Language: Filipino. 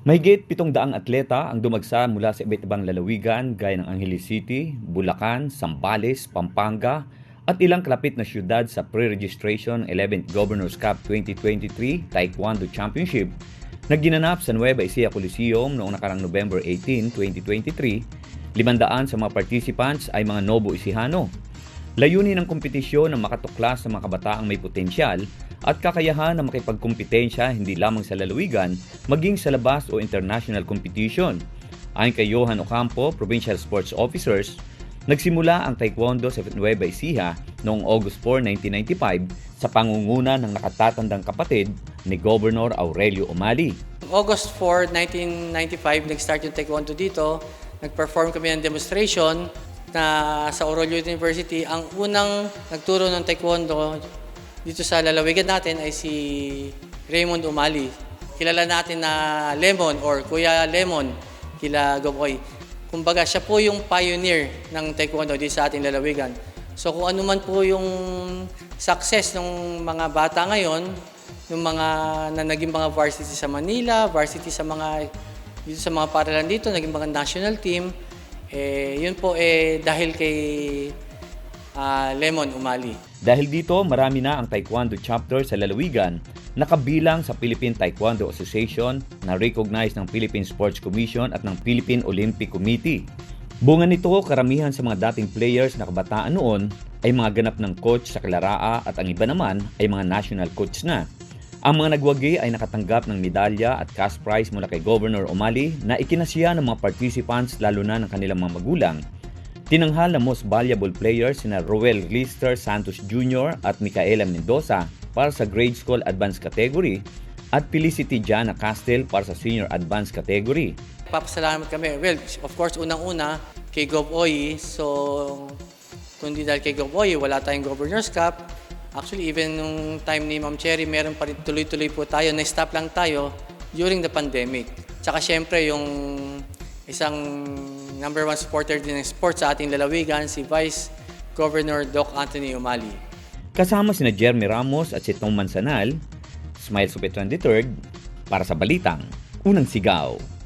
Mahigit pitong daang atleta ang dumagsa mula sa iba't ibang lalawigan gaya ng Angeles City, Bulacan, Sambales, Pampanga at ilang kalapit na syudad sa pre-registration 11th Governor's Cup 2023 Taekwondo Championship na ginanap sa Nueva Ecija Coliseum noong nakarang November 18, 2023. Limandaan sa mga participants ay mga Nobo Ecijano. Layunin ng kompetisyon na makatuklas sa mga kabataang may potensyal at kakayahan na makipagkumpetensya hindi lamang sa lalawigan, maging sa labas o international competition. Ayon kay Johan Ocampo, Provincial Sports Officers, nagsimula ang Taekwondo sa Nueva Ecija noong August 4, 1995 sa pangunguna ng nakatatandang kapatid ni Governor Aurelio Umali. August 4, 1995, nag-start yung Taekwondo dito. Nag-perform kami ng demonstration na sa Aurelio University. Ang unang nagturo ng Taekwondo dito sa lalawigan natin ay si Raymond Umali. Kilala natin na Lemon or Kuya Lemon, kila Goboy. Kumbaga, siya po yung pioneer ng Taekwondo dito sa ating lalawigan. So kung ano man po yung success ng mga bata ngayon, yung mga na naging mga varsity sa Manila, varsity sa mga dito sa mga paralan dito, naging mga national team, eh, yun po eh dahil kay ah, Lemon Umali. Dahil dito, marami na ang Taekwondo chapter sa lalawigan na kabilang sa Philippine Taekwondo Association na recognized ng Philippine Sports Commission at ng Philippine Olympic Committee. Bunga nito, karamihan sa mga dating players na kabataan noon ay mga ganap ng coach sa Kilaraa at ang iba naman ay mga national coach na. Ang mga nagwagi ay nakatanggap ng medalya at cash prize mula kay Governor Omali na ikinasiya ng mga participants lalo na ng kanilang mga magulang Tinanghal na most valuable players sina Roel Lister Santos Jr. at Micaela Mendoza para sa grade school advanced category at Felicity Jana Castel para sa senior advanced category. Papasalamat kami. Well, of course, unang-una kay Gov. Oy. So, kundi dahil kay Gov. Oy, wala tayong Governor's Cup. Actually, even nung time ni Ma'am Cherry, meron pa rin tuloy-tuloy po tayo. Na-stop lang tayo during the pandemic. Tsaka syempre, yung isang number one supporter din ng sports sa ating lalawigan, si Vice Governor Doc Anthony Umali. Kasama sina Jeremy Ramos at si Tom Mansanal, Smile Supetran III para sa Balitang Unang Sigaw.